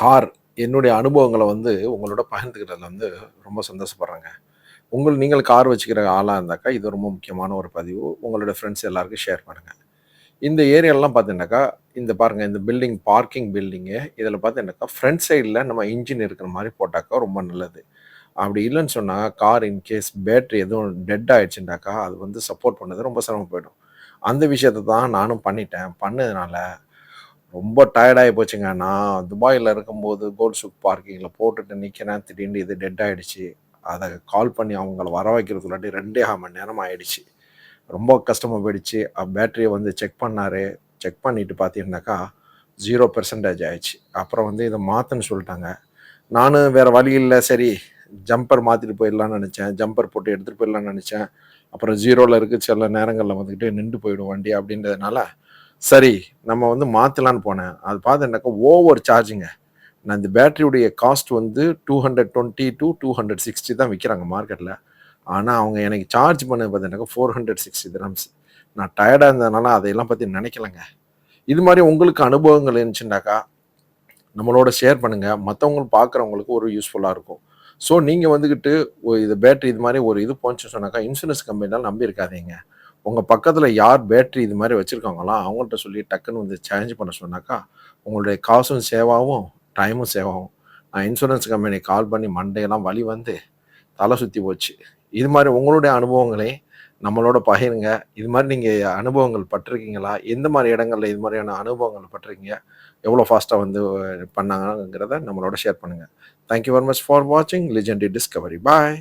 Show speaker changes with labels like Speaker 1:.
Speaker 1: Car என்னுடைய அனுபவங்களை வந்து உங்களோட பகிர்ந்துக்கிறதுல வந்து ரொம்ப சந்தோஷப்படுறேங்க. உங்கள் நீங்கள் கார் வச்சுக்கிற ஆளாக இருந்தாக்கா, இது ரொம்ப முக்கியமான ஒரு பதிவு. உங்களோட ஃப்ரெண்ட்ஸ் எல்லாருக்கும் ஷேர் பண்ணுங்கள் இந்த ஏரியாலலாம் பார்த்தீங்கன்னாக்கா, இந்த பாருங்க இந்த பில்டிங் பார்க்கிங் பில்டிங்கு இதில் பார்த்தீங்கன்னாக்கா, ஃப்ரண்ட் சைடில் நம்ம இன்ஜின் இருக்கிற மாதிரி போட்டாக்கா ரொம்ப நல்லது. அப்படி இல்லைன்னு சொன்னால் கார் இன்கேஸ் பேட்ரி எதுவும் டெட் ஆகிடுச்சுட்டாக்கா அது வந்து சப்போர்ட் பண்ணது ரொம்ப சிரமம் போயிடும். அந்த விஷயத்தை தான் நானும் பண்ணிட்டேன். பண்ணதுனால ரொம்ப டயர்டாகி போச்சுங்க. நான் துபாயில் இருக்கும்போது கோல்ட் சூக் போட்டுட்டு நிற்கிறேன் திடீர்னு இது டெட் ஆகிடுச்சு அதை கால் பண்ணி அவங்கள வர வைக்கிறதுக்குள்ளாட்டி 2 1/2 மணி நேரம் ஆகிடுச்சு ரொம்ப கஷ்டமாக போயிடுச்சு. பேட்டரியை வந்து செக் பண்ணார். செக் பண்ணிட்டு பார்த்தீங்கன்னாக்கா, ஜீரோ பெர்சன்டேஜ் ஆயிடுச்சு. அப்புறம் வந்து இதை மாற்றுன்னு சொல்லிட்டாங்க. நானும் வேறு வழி இல்லை. சரி ஜம்பர் மாற்றிட்டு போயிடலான்னு நினச்சேன். ஜம்பர் போட்டு எடுத்துகிட்டு போயிடலான்னு நினச்சேன். அப்புறம் ஜீரோவில் இருக்குது சில நேரங்களில் வந்துக்கிட்டு நின்று போயிடும் வண்டி அப்படின்றதுனால, சரி நம்ம வந்து மாற்றலான்னு போனேன். அது பார்த்தீங்கன்னாக்கா, ஓவர் சார்ஜிங்க. நான் இந்த பேட்டரியுடைய காஸ்ட் வந்து 220-260 தான் விற்கிறாங்க மார்க்கெட்டில் ஆனால் அவங்க எனக்கு சார்ஜ் பண்ணது பார்த்தீங்கன்னாக்கா ஃபோர் ஹண்ட்ரட் சிக்ஸ்டி கிராம்ஸ் நான் டயர்டாக இருந்ததுனால அதையெல்லாம் பற்றி நினைக்கலங்க இது மாதிரி உங்களுக்கு அனுபவங்கள் இருந்துச்சுன்னாக்கா, நம்மளோட ஷேர் பண்ணுங்கள் மற்றவங்களும் பார்க்குறவங்களுக்கு ஒரு யூஸ்ஃபுல்லாக இருக்கும். ஸோ நீங்கள் வந்துக்கிட்டு இது பேட்டரி இது மாதிரி ஒரு இது போச்சுன்னு சொன்னாக்கா, இன்சூரன்ஸ் கம்பெனிலாம் நம்பி உங்கள் பக்கத்தில் யார் பேட்டரி இது மாதிரி வச்சுருக்காங்களா அவங்கள்ட்ட சொல்லி டக்குன்னு வந்து சேஞ்ச் பண்ண சொன்னாக்கா, உங்களுடைய காசும் சேவாகவும் டைமும் சேவாகும் நான் இன்சூரன்ஸ் கம்பெனி கால் பண்ணி மண்டையெல்லாம் வலி வந்து தலை சுற்றி போச்சு. இது மாதிரி உங்களுடைய அனுபவங்களை நம்மளோட பகிருங்க. இது மாதிரி நீங்கள் அனுபவங்கள் பட்டிருக்கீங்களா எந்த மாதிரி இடங்கள்ல இது மாதிரியான அனுபவங்கள் பட்டுருக்கீங்க? எவ்வளோ ஃபாஸ்ட்டாக வந்து பண்ணாங்கங்கிறத நம்மளோட ஷேர் பண்ணுங்க. Thank you very much for வாட்சிங் லெஜெண்டரி டிஸ்கவரி. பாய்.